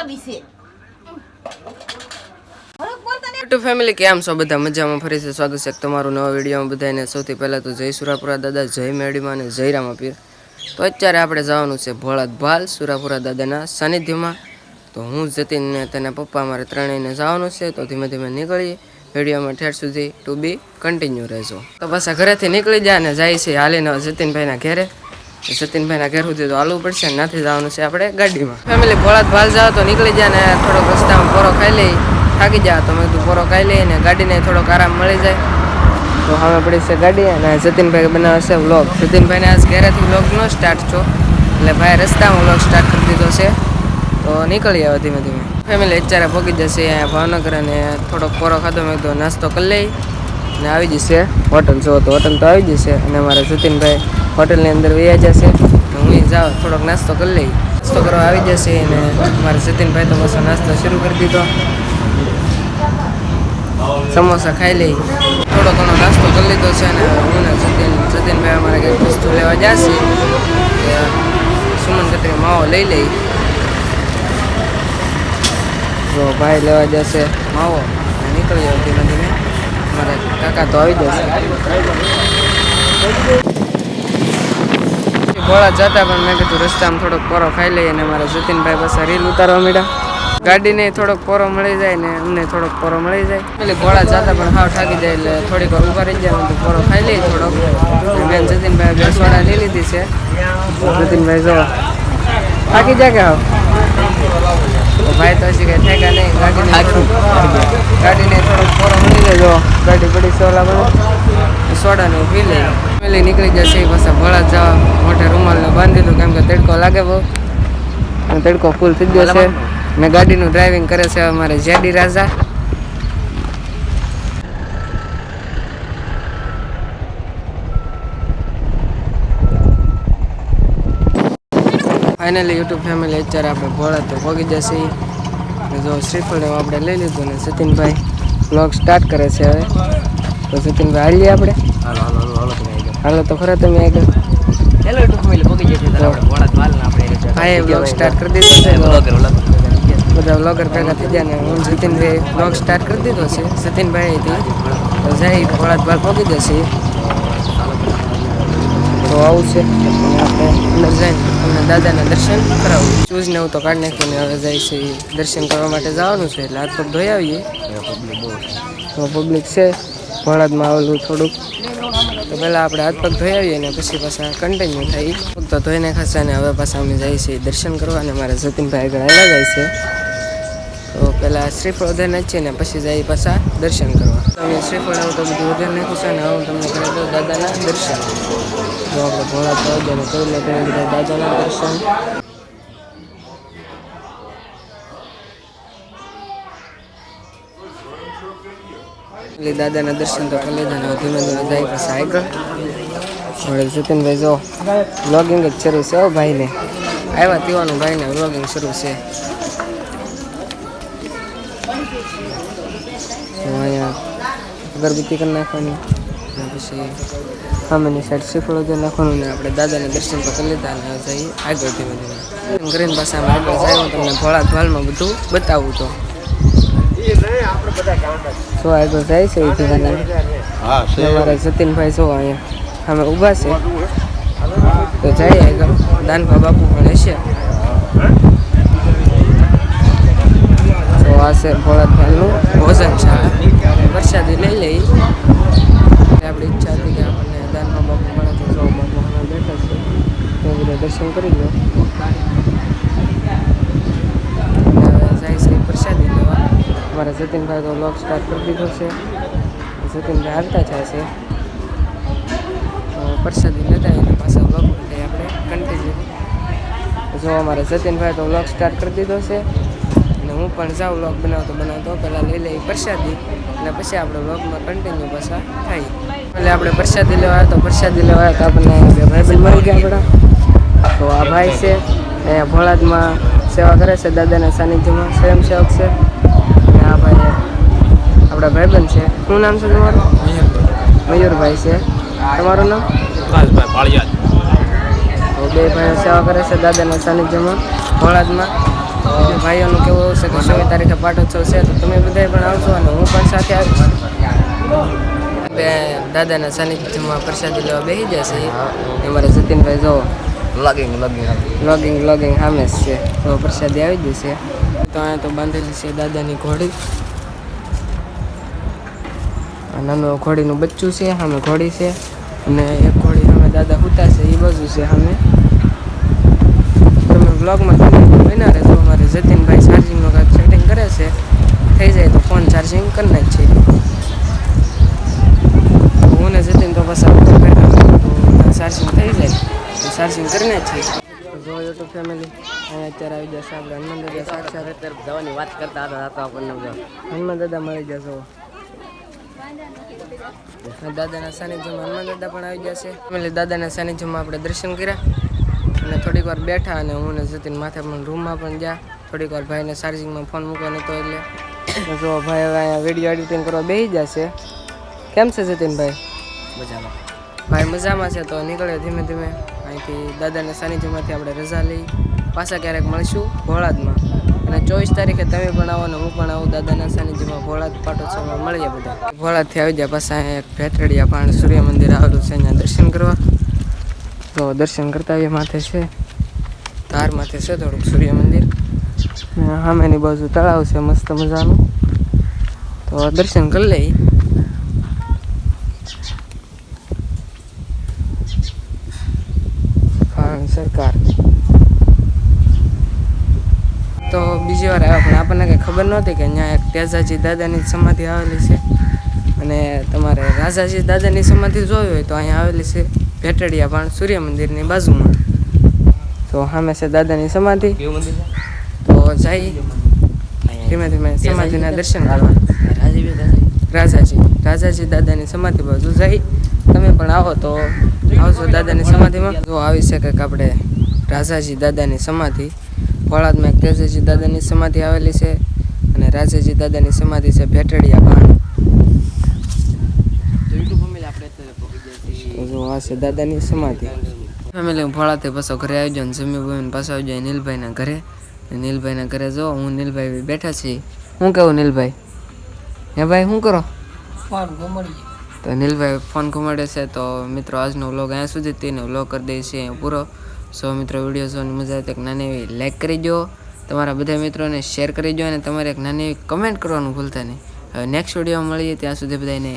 લાંબી છે. YouTube family કેમ છો? બધા મજામાં ફરી છે સ્વાગત છે તમારું નવા વિડીયોમાં. બધાને સૌથી પહેલાં તો જય સુરાપુરા દાદા, જય મેડીમાં અને જય રામાપીર. તો અત્યારે આપણે જવાનું છે ભોળાત ભાલ સુરાપુરા દાદાના સાનિધ્યમાં. તો હું જતીન તેના પપ્પા, મારે ત્રણેયને જવાનું છે. તો ધીમે ધીમે નીકળીએ વિડીયોમાં ઠેર સુધી ટુ બી કન્ટિન્યુ રહેજો. તો પાછા ઘરેથી નીકળી જાય ને જાય છે હાલીને જતીનભાઈના ઘેરે. સતીનભાઈના ઘેર સુધી તો હાલવું પડશે નથી જવાનું છે આપણે ગાડીમાં. ફેમિલી ભોળાદ ભાલ જાવ તો નીકળી જાય ને થોડોક રસ્તામાં પોરો ખાઈ લઈ થાકી જાવ તો મેં કીધું પોરો ખાઈ લઈ ને ગાડીને થોડોક આરામ મળી જાય. તો હવે પડી છે ગાડી અને જતીનભાઈ બનાવે છે વ્લોગ જતીનભાઈને આજ ઘેરેથી વ્લોગ નો સ્ટાર્ટ છો એટલે ભાઈ રસ્તામાં વ્લોગ સ્ટાર્ટ કરી દીધો છે. તો નીકળી આવે ધીમે ધીમે. ફેમિલી અત્યારે પહોંચી જશે અહીંયા ભાવનગર અને થોડોક પોરો ખાધો મેં કીધું નાસ્તો કરી લઈ. ને આવી જશે. હોટલ જો તો હોટલ તો આવી જશે. અને અમારા જતીનભાઈ હોટલની અંદર વૈયા જશે. હું જાઉં, થોડોક નાસ્તો કરી લઈ. નાસ્તો કરવા આવી જશે અને મારા જતીનભાઈ તો બસ નાસ્તો શરૂ કરી દીધો. સમોસા ખાઈ લઈ. થોડો ઘણો નાસ્તો કરી લીધો છે અને હું ને જતીન, જતીનભાઈ અમારે કંઈક વસ્તુ લેવા જશે. સુમન કતરી માવો લઈ લઈ. તો ભાઈ લેવા જશે માવો. નીકળી જાવ ધીમે ધીમે. મારા કાકા તો આવી જશે ભોળા જતા પણ મેં કીધું રસ્તામાં થોડોક પોરો ખાઈ લઈએ અને મારા જતીનભાઈ પાસે રીલ ઉતારવા માંડ્યા. ગાડીને થોડોક પોરો મળી જાય ને અમને થોડોક પોરો મળી જાય. એટલે ઘોડા જતા પણ હાવ ઠાકી જાય એટલે થોડીક વાર ઊભા રહી જાય પોરો ખાઈ લઈએ થોડોક. બેન જતીનભાઈ બે સોડા લઈ લીધી છે. જતીનભાઈ જો થાકી જાય કે હાવ? તો ભાઈ તો હજી થઈ ઠેકા નહીં ગાડીને ગાડીને થોડોક ફોરો મળી લેજો. ગાડી પડી સોલા બધું. સોડા ને પી લે પેલી નીકળી જશે પાછા ભોળા જવા. મોટે રૂમાલને બાંધી દઉં કેમ કે તડકો લાગે બહુ. તડકો ફૂલ થઈ ગયો છે. ને ગાડીનું ડ્રાઇવિંગ કરે છે અમારે જેડી રાજા. ફાઇનલી યુટ્યુબ ફેમિલી અત્યારે આપણે ભોળા તો પગી જશે. ને જો શ્રીફળ એવું આપણે લઈ લીધું ને સતીનભાઈ બ્લોગ સ્ટાર્ટ કરે છે હવે. તો સતીનભાઈ હાલીએ આપણે? હાલો હાલો હાલો હાલો તમે આવી હાલો તો ખરા તમે આગળ. જાઓ હેલો યુટ્યુબ ફેમિલી પહોંચી જશે ત્યારે આપણે ભોળા દ્વાલ ને આપણે ભાઈએ બ્લોગ સ્ટાર્ટ કરી દીધો છે. તો વ્લોગર વ્લોગર બધા વ્લોગર ભેગા થઈ ગયા ને હું જતીનભાઈ બ્લોગ સ્ટાર્ટ કરી દીધો છે. સતીનભાઈથી તો જઈ ભોળાત બાર પહોંચી જશે. તો આવું છે. આપણે અંદર અમને દાદાના દર્શન કરાવું. શૂઝ ને એવું તો કાઢી નાખીને હવે જાય છે દર્શન કરવા માટે જવાનું છે એટલે હાથ પગ ધોઈ આવીએ. તો પબ્લિક છે. ભોળાદમાં આવેલું થોડુંક. તો પહેલાં આપણે હાથ પગ ધોઈ આવીએ ને પછી પાછા કન્ટિન્યુ થાય પગ તો ધોઈને નાખાશે અને હવે પાછા અમે જઈએ છીએ દર્શન કરવા અને મારા જતીનભાઈ આગળ આવેલા જાય છે. તો પહેલાં શ્રીફળ વધારે નાચીએ ને પછી જઈએ પાછા દર્શન કરવા. તો અમે શ્રીફળ આવું તો બધું વધારે નાખું છે ને હું તમને કરી દાદાના દર્શન. જો આપણે ભોળા તો ને કરી લે કરી દીધા દાદાના દર્શન. એટલે દાદાના દર્શન તો કરી લીધા હવે ધીમે ધીમે જાય પાછા આગળ. મળે જતીનભાઈ જો વ્લોગિંગ જ શરૂ છે ભાઈને. આવ્યા તેવાનું ભાઈને વ્લોગિંગ શરૂ છે. તો અહીંયા અગરબત્તી કરી નાખવાની. પછી સામેની સાઈડ શ્રીફળો જે નાખવાનું ને આપણે દાદાને દર્શન પત્ર કરી લીધા અને જઈએ આગળ ધીમે ધીમે કરીને પાછા અમે આગળ જાય હું તમને થોડા ધ્વાલમાં બધું બતાવું તો શું આગળ જાય છે એ ધીમે અમારા જતીનભાઈ જો અહીંયા અમે ઊભા છે. તો જઈએ આગળ. દાનભા બાપુ પણ હશે. તો આ છે ભોળાભાઈનું ભોજન છે પ્રસાદી લઈ લઈ આપણી ઈચ્છા હતી કે આપણને દાનભા બાપુ મળે તો જો બાપુ હમણાં બેઠા છે તો બધા દર્શન કરી લો. જાય છે પ્રસાદી લેવા. અમારા જતીનભાઈ તો લોક સ્ટાર્ટ કરી દીધો છે. જતીનભાઈ હાલતા જાય છે તો પ્રસાદી લેતા એટલે પાછા વ્લોગ થઈ આપણે. કન્ટિન્યુ જો અમારા જતીનભાઈ તો વ્લોગ સ્ટાર્ટ કરી દીધો છે. અને હું પણ જાઉં વ્લોગ બનાવતો બનાવતો. પહેલાં લઈ લઈ પ્રસાદી. અને પછી આપણે વ્લોગમાં કન્ટિન્યુ પાછા થાય એટલે આપણે પ્રસાદી લેવા તો પ્રસાદી લેવા તો આપણને ભાઈબંધ મળી ગયા આપણા. ભાઈ છે. એ ભોળાદમાં સેવા કરે છે દાદાના સાનિધ્યમાં સ્વયંસેવક છે. અને આ ભાઈ આપણા ભાઈબંધ છે. શું નામ છે તમારું? મયુરભાઈ છે. તમારું નામ? તો બે ભાઈઓ સેવા કરે છે દાદાના સાનિધ્યમાં ભોળાદમાં ભાઈઓનું કેવું એવું છે કે ચોવીસ તારીખે પાટોત્સવ છે તો તમે બધા પણ આવશો અને હું પણ સાથે આવીશ. બે દાદાના સાનિધ્યમાં પ્રસાદી લેવા બેસી જશે મારે જતીનભાઈ જો લગિંગ લગિંગ લોગિંગ લોગિંગ સામે જ છે. તો પ્રસાદી આવી જશે. તો અહીંયા તો બાંધેલી છે દાદાની ઘોડી. આ નાનું ઘોડીનું બચ્ચું છે સામે ઘોડી છે. અને એક ઘોડી સામે દાદા હુતા છે એ બાજુ છે સામે. તમે બ્લોગમાં બન્યા રહેશો અમારે જતીનભાઈ ચાર્જિંગનું કાંઈક સેટિંગ કરે છે. થઈ જાય તો ફોન ચાર્જિંગ કરી નાખીએ હું ને જતીન તો બસ બેઠા ચાર્જિંગ થઈ જાય. ચાર્જિંગ કરી નાખીએ જો યુટ્યુબ ફેમિલી અહીંયા અત્યારે આવી જશે આપણે હનુમાન દાદા સાક્ષાત. અત્યારે જવાની વાત કરતા હતા તો આપણને હનુમાન દાદા મળી જશો. દાદાના સાનિધ્યમાં હનુમાન દાદા પણ આવી જશે. ફેમિલી દાદાના સાનિધ્યમાં આપણે દર્શન કર્યા. અને થોડીક વાર બેઠા અને હું ને જતીન માથે પણ રૂમમાં પણ ગયા. થોડીક વાર ભાઈને ચાર્જિંગમાં ફોન મૂકવાનો હતો એટલે. જો ભાઈ હવે અહીંયા વીડિયો એડિટિંગ કરવા બેસી જશે. કેમ છે જતીનભાઈ? મજામાં. ભાઈ મજામાં છે તો નીકળે ધીમે ધીમે. અહીંથી દાદાને સાનિધ્યમાંથી આપણે રજા લઈ પાછા ક્યારેક મળીશું ભોળાદમાં અને ચોવીસ તારીખે તમે પણ આવો ને હું પણ આવું દાદાના સાનિધ્યમાં ભોળાદ પાટોત્સવમાં મળીએ બધા. ભોળાદથી આવી જાય પાછા એક ભેતરડિયા પાણી સૂર્ય મંદિર આવેલું છે, અહીંયા દર્શન કરવા. તો દર્શન કરતા આવીએ માથે છે. ધાર માથે છે થોડુંક સૂર્ય મંદિર. સામેની બાજુ તળાવ છે, મસ્ત મજાનું. તો દર્શન કરી લઈ સરકાર. તો બીજી વાર આવ્યા પણ આપણને કંઈ ખબર નહોતી કે અહીંયા એક તેજાજી દાદાની સમાધિ આવેલી છે. અને તમારે રાજાજી દાદાની સમાધિ જોવી હોય તો અહીંયા આવેલી છે ભેટડિયા પણ સૂર્ય મંદિરની બાજુમાં. તો સામે છે દાદાની સમાધિ. તો જઈ ધીમે ધીમે સમાધિના દર્શન કરવા. રાજાજી રાજાજી. દાદાની સમાધિ બાજુ જઈ તમે પણ આવો તો આવશો દાદાની સમાધિમાં? જો આવી છે કંઈક આપણે રાજાજી દાદાની સમાધિ ભોળાદમાં એક તેજાજી દાદાની સમાધિ આવેલી છે અને રાજાજી દાદાની સમાધિ છે ભેટડિયા જઈએ જો આ દાદાની સમાધિ. ફેમિલી ભોળાથી પાછો ઘરે આવી જાઉં જમી બમીને પાછો આવી જાય નીલભાઈના ઘરે. નીલભાઈના ઘરે જો હું નીલભાઈ બેઠા છીએ. હું કહું, નીલભાઈ? હે ભાઈ, શું કરો? તો નીલભાઈ ફોન ઘુમાડે છે તો મિત્રો આજનો વ્લોગ અહીંયા સુધી તેને વ્લોગ કરી દઈએ છીએ પૂરો. સો મિત્રો વીડિયો જોવાની મજા આવે તો એક નાની એવી લાઈક કરી દો તમારા બધા મિત્રોને શેર કરી દો અને તમારે એક નાની એવી કમેન્ટ કરવાનું ભૂલતા નહીં. હવે નેક્સ્ટ વીડિયો મળીએ ત્યાં સુધી બધાને